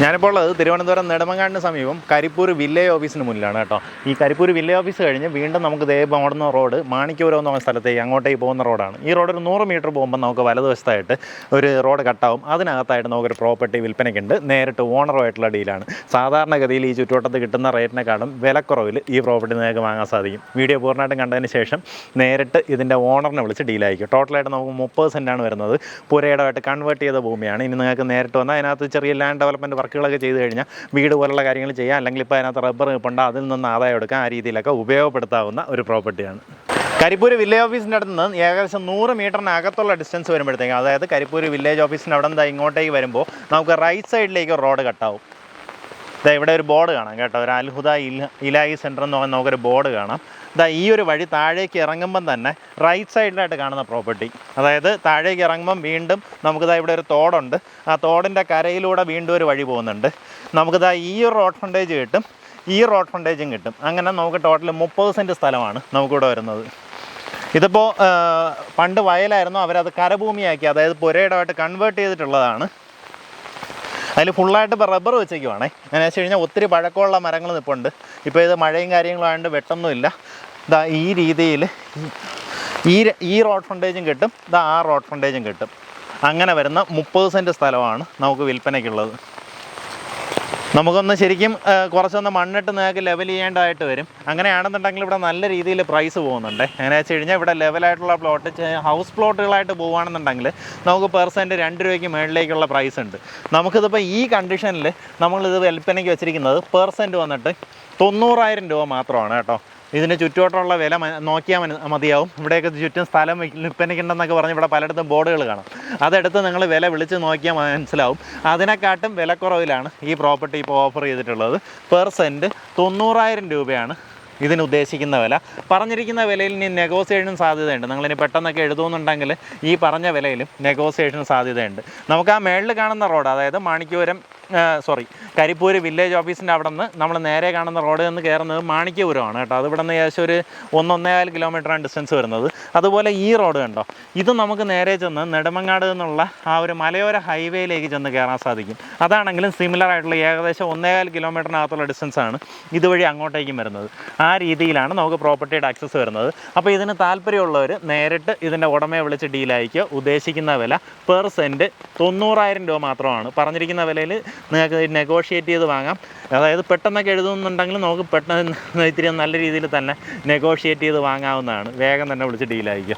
ഞാനിപ്പോൾ ഉള്ളത് തിരുവനന്തപുരം നെടുമങ്ങാടിന് സമീപം കരിപ്പൂർ വില്ലേജ് ഓഫീസിന് മുന്നിലാണ് കേട്ടോ. ഈ കരിപ്പൂർ വില്ലേജ് ഓഫീസ് കഴിഞ്ഞ് വീണ്ടും നമുക്ക് ദേ മോടുന്ന റോഡ് മാണിക്യൂരം എന്ന് പറഞ്ഞ സ്ഥലത്തേക്ക് അങ്ങോട്ടേക്ക് പോകുന്ന റോഡാണ്. ഈ റോഡ് ഒരു നൂറ് മീറ്റർ പോകുമ്പോൾ നമുക്ക് വലതുവശത്തായിട്ട് ഒരു റോഡ് കട്ടാവും. അതിനകത്തായിട്ട് നമുക്കൊരു പ്രോപ്പർട്ടി വിൽപ്പനയ്ക്കുണ്ട്. നേരിട്ട് ഓണറുമായിട്ടുള്ള ഡീലാണ്. സാധാരണഗതിയിൽ ഈ ചുറ്റുവട്ടത്ത് കിട്ടുന്ന റേറ്റിനെക്കാളും വിലക്കുറവിൽ ഈ പ്രോപ്പർട്ടി നിങ്ങൾക്ക് വാങ്ങാൻ സാധിക്കും. വീഡിയോ പൂർണമായിട്ടും കണ്ടതിന് ശേഷം നേരിട്ട് ഇതിന്റെ ഓണറിനെ വിളിച്ച് ഡീലായിരിക്കും ടോട്ടലായിട്ട് നമുക്ക് മുപ്പത് സെന്റാണ് വരുന്നത്. പുരയിടമായിട്ട് കൺവേർട്ട് ചെയ്ത ഭൂമിയാണ്. ഇനി നിങ്ങൾക്ക് നേരിട്ട് വന്നാൽ അതിനകത്ത് ചെറിയ ലാൻഡ് ഡെവലപ്മെന്റ് വർക്കുകളൊക്കെ ചെയ്ത് കഴിഞ്ഞാൽ വീട് പോലുള്ള കാര്യങ്ങൾ ചെയ്യാം. അല്ലെങ്കിൽ ഇപ്പോൾ അതിനകത്ത് റബ്ബർ നിൽപ്പുണ്ട് അതിൽ നിന്ന് ആദായം എടുക്കാം ആ രീതിയിലൊക്കെ ഉപയോഗപ്പെടുത്താവുന്ന ഒരു പ്രോപ്പർട്ടിയാണ്. കരിപ്പൂർ വില്ലേജ് ഓഫീസിന്റെ അടുത്ത് നിന്ന് ഏകദേശം നൂറ് മീറ്ററിനകത്തുള്ള ഡിസ്റ്റൻസ് വരുമ്പോഴത്തേക്കും അതായത് കരിപ്പൂർ വില്ലേജ് ഓഫീസിന്റെ അവിടെ നിന്ന് ഇങ്ങോട്ടേക്ക് വരുമ്പോൾ നമുക്ക് റൈറ്റ് സൈഡിലേക്ക് റോഡ് കട്ടാവും ദാ ഇവിടെ ഒരു ബോർഡ് കാണാം കേട്ടോ. ഒരു അൽഹുദ ഇല ഇലായി സെന്റർ എന്ന് പറഞ്ഞാൽ നമുക്കൊരു ബോർഡ് കാണാം. ഇതാ ഈ ഒരു വഴി താഴേക്ക് ഇറങ്ങുമ്പം തന്നെ റൈറ്റ് സൈഡിലായിട്ട് കാണുന്ന പ്രോപ്പർട്ടി അതായത് താഴേക്ക് ഇറങ്ങുമ്പം വീണ്ടും നമുക്കിതാ ഇവിടെ ഒരു തോടുണ്ട്. ആ തോടിന്റെ കരയിലൂടെ വീണ്ടും ഒരു വഴി പോകുന്നുണ്ട്. നമുക്കിതാ ഈ ഒരു റോഡ് ഫ്രണ്ടേജ് കിട്ടും. ഈ റോഡ് ഫ്രണ്ടേജും കിട്ടും. അങ്ങനെ നമുക്ക് ടോട്ടൽ മുപ്പത് സെന്റ് സ്ഥലമാണ് നമുക്കിവിടെ വരുന്നത്. ഇതിപ്പോൾ പണ്ട് വയലായിരുന്നു. അവരത് കരഭൂമിയാക്കി. അതായത് പുരയിടമായിട്ട് കൺവേർട്ട് ചെയ്തിട്ടുള്ളതാണ്. അതിൽ ഫുള്ളായിട്ട് ഇപ്പോൾ റബ്ബർ വെച്ചേക്കുവാണേ. ഞാൻ വെച്ച് കഴിഞ്ഞാൽ ഒത്തിരി പഴക്കമുള്ള മരങ്ങൾ നിൽപ്പുണ്ട് ഇപ്പോൾ ഇത് മഴയും കാര്യങ്ങളും ആയതുകൊണ്ട് വെട്ടൊന്നുമില്ല ഇതാ ഈ രീതിയിൽ ഈ ഈ റോഡ് ഫ്രണ്ടേജും കിട്ടും. ഇതാ ആ റോഡ് ഫ്രണ്ടേജും കിട്ടും. അങ്ങനെ വരുന്ന മുപ്പത് സെന്റ് സ്ഥലമാണ് നമുക്ക് വിൽപ്പനയ്ക്കുള്ളത്. നമുക്കൊന്ന് ശരിക്കും കുറച്ചൊന്ന് മണ്ണിട്ട് നിങ്ങൾക്ക് ലെവൽ ചെയ്യേണ്ടതായിട്ട് വരും. അങ്ങനെയാണെന്നുണ്ടെങ്കിൽ ഇവിടെ നല്ല രീതിയിൽ പ്രൈസ് പോകുന്നുണ്ട്. എങ്ങനെ വെച്ച് കഴിഞ്ഞാൽ ഇവിടെ ലെവലായിട്ടുള്ള പ്ലോട്ട് ഹൗസ് പ്ലോട്ടുകളായിട്ട് പോവുകയാണെന്നുണ്ടെങ്കിൽ നമുക്ക് പെർസെന്റ് രണ്ട് രൂപയ്ക്ക് മുകളിലേക്കുള്ള പ്രൈസ് ഉണ്ട്. നമുക്കിതിപ്പോൾ ഈ കണ്ടീഷനിൽ നമ്മളിത് വിൽപ്പനയ്ക്ക് വെച്ചിരിക്കുന്നത് പെർസെന്റ് വന്നിട്ട് തൊണ്ണൂറായിരം രൂപ മാത്രമാണ് കേട്ടോ. ഇതിന് ചുറ്റോട്ടുള്ള വില നോക്കിയാൽ മതിയാവും. ഇവിടെയൊക്കെ ചുറ്റും സ്ഥലം വിൽ- വിൽപ്പനയ്ക്കുണ്ടെന്നൊക്കെ പറഞ്ഞ് ഇവിടെ പലയിടത്തും ബോർഡുകൾ കാണും. അതെടുത്ത് നിങ്ങൾ വില വിളിച്ച് നോക്കിയാൽ മനസ്സിലാവും. അതിനെക്കാട്ടും വിലക്കുറവിലാണ് ഈ പ്രോപ്പർട്ടി ഇപ്പോൾ ഓഫർ ചെയ്തിട്ടുള്ളത്. പെർ സെന്റ് തൊണ്ണൂറായിരം രൂപയാണ് ഇതിന് ഉദ്ദേശിക്കുന്ന വില. പറഞ്ഞിരിക്കുന്ന വിലയിൽ ഇനി നെഗോസിയേഷൻ സാധ്യതയുണ്ട്. നിങ്ങളിനി പെട്ടെന്നൊക്കെ എഴുതുന്നുണ്ടെങ്കിൽ ഈ പറഞ്ഞ വിലയിലും നെഗോസിയേഷൻ സാധ്യതയുണ്ട്. നമുക്ക് ആ മേളിൽ കാണുന്ന റോഡ് അതായത് മാണിക്യൂരം സോറി കരിപ്പൂര് വില്ലേജ് ഓഫീസിന്റെ അവിടെ നിന്ന് നമ്മൾ നേരെ കാണുന്ന റോഡിൽ നിന്ന് കയറുന്നത് മാണിക്യപുരമാണ് കേട്ടോ. അത് നിന്ന് ഏകദേശം ഒരു ഒന്നൊന്നേകാൽ കിലോമീറ്ററാണ് ഡിസ്റ്റൻസ് വരുന്നത്. അതുപോലെ ഈ റോഡ് കണ്ടോ? ഇത് നമുക്ക് നേരെ ചെന്ന് നെടുമങ്ങാട് എന്നുള്ള ആ ഒരു മലയോര ഹൈവേയിലേക്ക് ചെന്ന് കയറാൻ സാധിക്കും. അതാണെങ്കിലും സിമിലർ ആയിട്ടുള്ള ഏകദേശം ഒന്നേകാൽ കിലോമീറ്ററിനകത്തുള്ള ഡിസ്റ്റൻസ് ആണ് ഇതുവഴി അങ്ങോട്ടേക്കും വരുന്നത്. ആ രീതിയിലാണ് നമുക്ക് പ്രോപ്പർട്ടിയുടെ ആക്സസ് വരുന്നത്. അപ്പോൾ ഇതിന് താല്പര്യമുള്ളവർ നേരിട്ട് ഇതിന്റെ ഉടമയെ വിളിച്ച് ഡീലായിരിക്കുക ഉദ്ദേശിക്കുന്ന വില പെർ സെന്റ് തൊണ്ണൂറായിരം രൂപ മാത്രമാണ്. പറഞ്ഞിരിക്കുന്ന വിലയിൽ നിങ്ങൾക്ക് നെഗോഷിയേറ്റ് ചെയ്ത് വാങ്ങാം. അതായത് പെട്ടെന്നൊക്കെ എഴുതുന്നുണ്ടെങ്കിൽ നമുക്ക് പെട്ടെന്ന് ഇത്തിരി നല്ല രീതിയിൽ തന്നെ നെഗോഷിയേറ്റ് ചെയ്ത് വാങ്ങാവുന്നതാണ്. വേഗം തന്നെ വിളിച്ച് ഡീലായിരിക്കുക